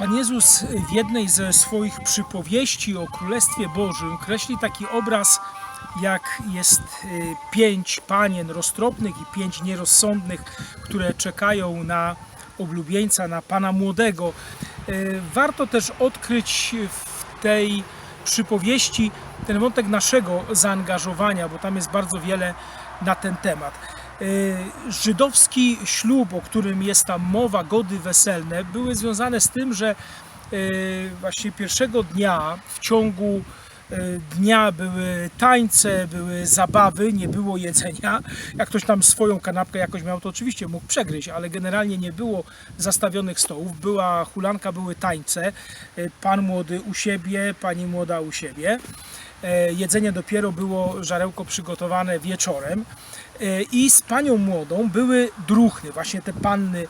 Pan Jezus w jednej ze swoich przypowieści o Królestwie Bożym kreśli taki obraz, jak jest y, pięć panien roztropnych i pięć nierozsądnych, które czekają na oblubieńca, na Pana Młodego. Y, Warto też odkryć w tej przypowieści ten wątek naszego zaangażowania, bo tam jest bardzo wiele na ten temat. Y, Żydowski ślub, o którym jest tam mowa, gody weselne, były związane z tym, że y, właśnie pierwszego dnia w ciągu y, dnia były tańce, były zabawy, nie było jedzenia. Jak ktoś tam swoją kanapkę jakoś miał, to oczywiście mógł przegryźć, ale generalnie nie było zastawionych stołów. Była hulanka, były tańce. Pan młody u siebie, pani młoda u siebie. E, Jedzenie dopiero było żarełko przygotowane wieczorem. E, I z panią młodą były druchny, właśnie te panny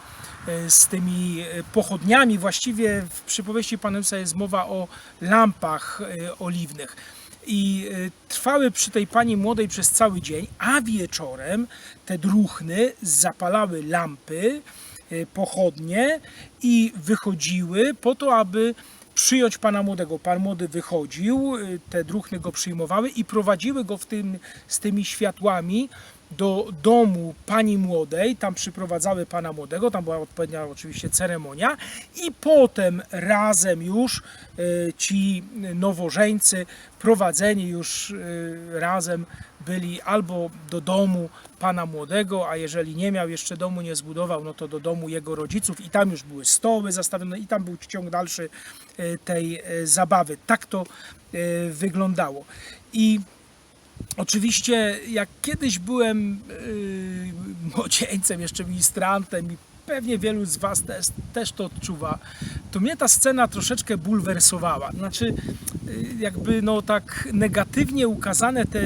e, z tymi pochodniami. Właściwie w przypowieści Pana Jezusa jest mowa o lampach oliwnych. I trwały przy tej pani młodej przez cały dzień, a wieczorem te druchny zapalały lampy, pochodnie i wychodziły po to, aby przyjąć Pana Młodego. Pan Młody wychodził, y, te druchny go przyjmowały i prowadziły go w tym, z tymi światłami do domu Pani Młodej. Tam przyprowadzały Pana Młodego, tam była odpowiednia oczywiście ceremonia i potem razem już y, ci nowożeńcy prowadzeni już y, razem byli albo do domu pana młodego, a jeżeli nie miał jeszcze domu, nie zbudował, no to do domu jego rodziców i tam już były stoły zastawione i tam był ciąg dalszy e, tej e, zabawy. Tak to e, wyglądało. I Oczywiście, jak kiedyś byłem yy, młodzieńcem, jeszcze ministrantem i pewnie wielu z Was też, też to odczuwa, to mnie ta scena troszeczkę bulwersowała. Znaczy, yy, jakby no tak negatywnie ukazane te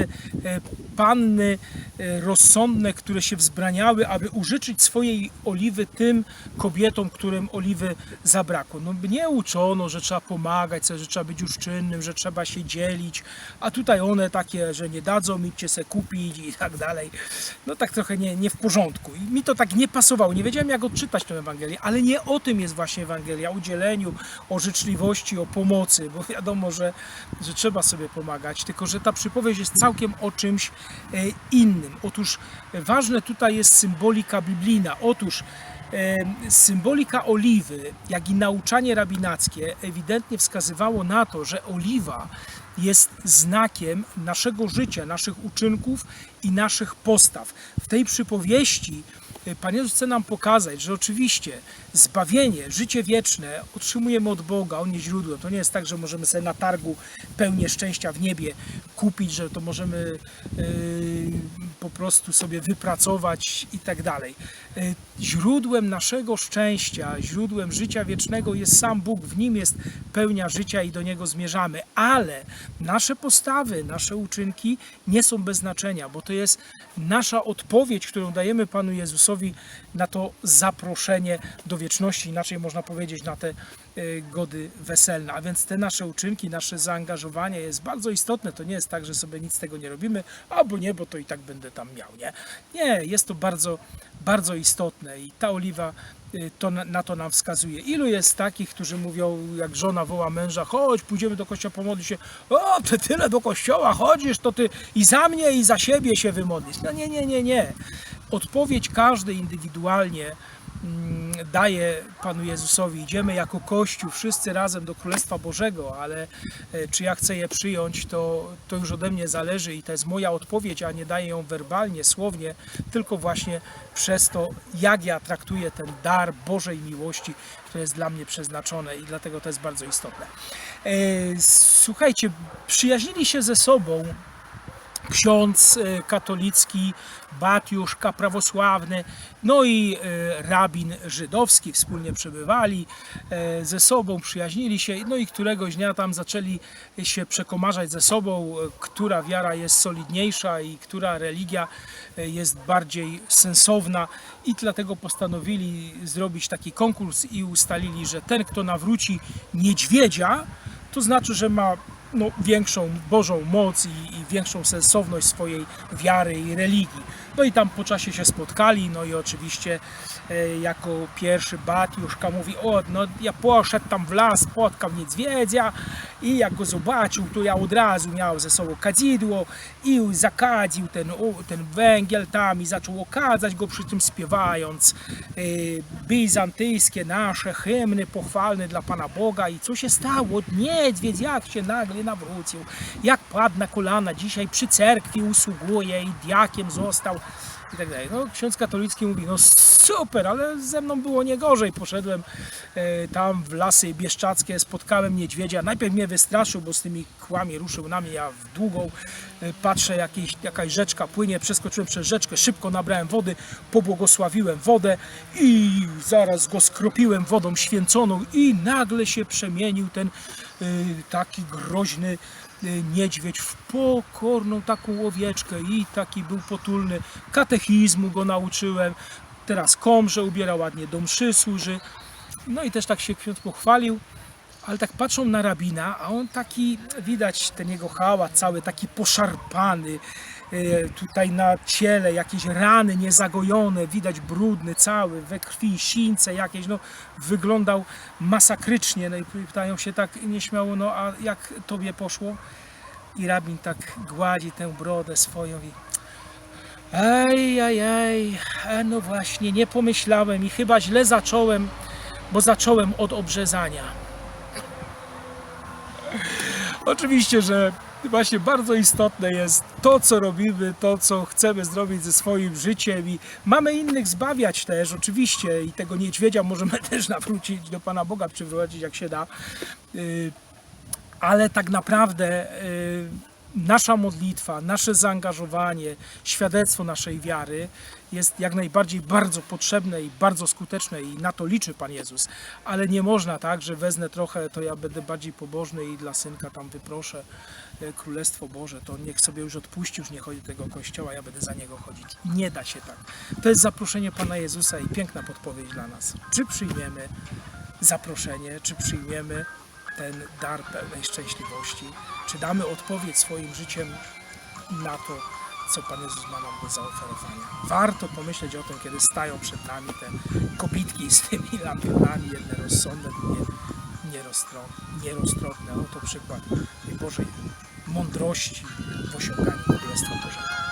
e, panny e, rozsądne, które się wzbraniały, aby użyczyć swojej oliwy tym kobietom, którym oliwy zabrakło. No mnie uczono, że trzeba pomagać, że trzeba być uczynnym, że trzeba się dzielić, a tutaj one takie, że nie dadzą, idźcie se kupić i tak dalej. No tak trochę nie, nie w porządku. I mi to tak nie pasowało. Nie wiedziałem, jak odczytać tę Ewangelię, ale nie o tym jest właśnie Ewangelia, o udzieleniu, o życzliwości, o pomocy, bo wiadomo, że, że trzeba sobie pomagać, tylko że ta przypowieść jest całkiem o czymś innym. Otóż e, ważne tutaj jest symbolika biblijna. Otóż e, symbolika oliwy, jak i nauczanie rabinackie ewidentnie wskazywało na to, że oliwa jest znakiem naszego życia, naszych uczynków i naszych postaw. W tej przypowieści e, Pan Jezus chce nam pokazać, że oczywiście zbawienie, życie wieczne otrzymujemy od Boga, On jest źródłem. To nie jest tak, że możemy sobie na targu pełnię szczęścia w niebie kupić, że to możemy yy, po prostu sobie wypracować i tak dalej. Yy, Źródłem naszego szczęścia, źródłem życia wiecznego jest sam Bóg, w Nim jest pełnia życia i do Niego zmierzamy, ale nasze postawy, nasze uczynki nie są bez znaczenia, bo to jest nasza odpowiedź, którą dajemy Panu Jezusowi na to zaproszenie do wieczności, inaczej można powiedzieć na te gody weselne. A więc te nasze uczynki, nasze zaangażowanie jest bardzo istotne. To nie jest tak, że sobie nic z tego nie robimy, albo nie, bo to i tak będę tam miał, nie? Nie, jest to bardzo, bardzo istotne i ta oliwa y, to na, na to nam wskazuje. Ilu jest takich, którzy mówią, jak żona woła męża, chodź, pójdziemy do kościoła, pomodlić się. O, ty tyle do kościoła chodzisz, to ty i za mnie, i za siebie się wymodlisz. No nie, nie, nie, nie. Odpowiedź każdy indywidualnie mm, daje Panu Jezusowi. Idziemy jako Kościół wszyscy razem do Królestwa Bożego, ale e, czy ja chcę je przyjąć, to, to już ode mnie zależy i to jest moja odpowiedź, a nie daję ją werbalnie, słownie, tylko właśnie przez to, jak ja traktuję ten dar Bożej miłości, które jest dla mnie przeznaczone i dlatego to jest bardzo istotne. E, Słuchajcie, przyjaźnili się ze sobą ksiądz e, katolicki, batiuszka prawosławny, no i e, rabin żydowski. Wspólnie przebywali e, ze sobą, przyjaźnili się, no i któregoś dnia tam zaczęli się przekomarzać ze sobą, która wiara jest solidniejsza i która religia jest bardziej sensowna. I dlatego postanowili zrobić taki konkurs i ustalili, że ten, kto nawróci niedźwiedzia, to znaczy, że ma no, większą Bożą moc i, i większą sensowność swojej wiary i religii. No i tam po czasie się spotkali, no i oczywiście e, jako pierwszy Batiuszka mówi, o, no ja poszedł tam w las, spotkał niedźwiedzia i jak go zobaczył, to ja od razu miał ze sobą kadzidło i zakadził ten, ten węgiel tam i zaczął okadzać go przy tym śpiewając e, bizantyjskie nasze hymny pochwalne dla Pana Boga i co się stało? Niedźwiedź jak się nagle nawrócił, jak padł na kolana, dzisiaj przy cerkwi usługuje i diakiem został i tak dalej. No, ksiądz katolicki mówi, no super, ale ze mną było nie gorzej. Poszedłem e, tam w lasy bieszczackie, spotkałem niedźwiedzia. Najpierw mnie wystraszył, bo z tymi kłami ruszył na mnie, ja w długą e, patrzę, jakieś, jakaś rzeczka płynie, przeskoczyłem przez rzeczkę, szybko nabrałem wody, pobłogosławiłem wodę i zaraz go skropiłem wodą święconą i nagle się przemienił ten taki groźny y, niedźwiedź w pokorną taką owieczkę i taki był potulny. Katechizmu go nauczyłem. Teraz komrze ubiera ładnie, do mszy służy. No i też tak się ksiądz pochwalił. Ale tak patrzą na rabina, a on taki, widać ten jego hałas cały taki poszarpany, e, tutaj na ciele jakieś rany niezagojone, widać brudny cały, we krwi, sińce jakieś, no wyglądał masakrycznie. No i pytają się tak nieśmiało, no a jak tobie poszło? I rabin tak gładzi tę brodę swoją i Ej, ej, ej, e, no właśnie, nie pomyślałem i chyba źle zacząłem, bo zacząłem od obrzezania. Oczywiście, że właśnie bardzo istotne jest to, co robimy, to, co chcemy zrobić ze swoim życiem i mamy innych zbawiać też, oczywiście, i tego niedźwiedzia możemy też nawrócić do Pana Boga, przywrócić jak się da. Yy, ale tak naprawdę y, nasza modlitwa, nasze zaangażowanie, świadectwo naszej wiary jest jak najbardziej bardzo potrzebne i bardzo skuteczne i na to liczy Pan Jezus. Ale nie można tak, że wezmę trochę, to ja będę bardziej pobożny i dla synka tam wyproszę y, Królestwo Boże, to niech sobie już odpuści, już nie chodzi do tego kościoła, ja będę za niego chodzić. Nie da się tak. To jest zaproszenie Pana Jezusa i piękna podpowiedź dla nas. Czy przyjmiemy zaproszenie, czy przyjmiemy ten dar pełnej szczęśliwości? Czy damy odpowiedź swoim życiem na to, co Pan Jezus ma nam do zaoferowania? Warto pomyśleć o tym, kiedy stają przed nami te kobitki z tymi lampionami, jedne rozsądne, drugie nieroztro- nieroztropne. Oto przykład Bożej mądrości w osiąganiu Królestwa Bożego.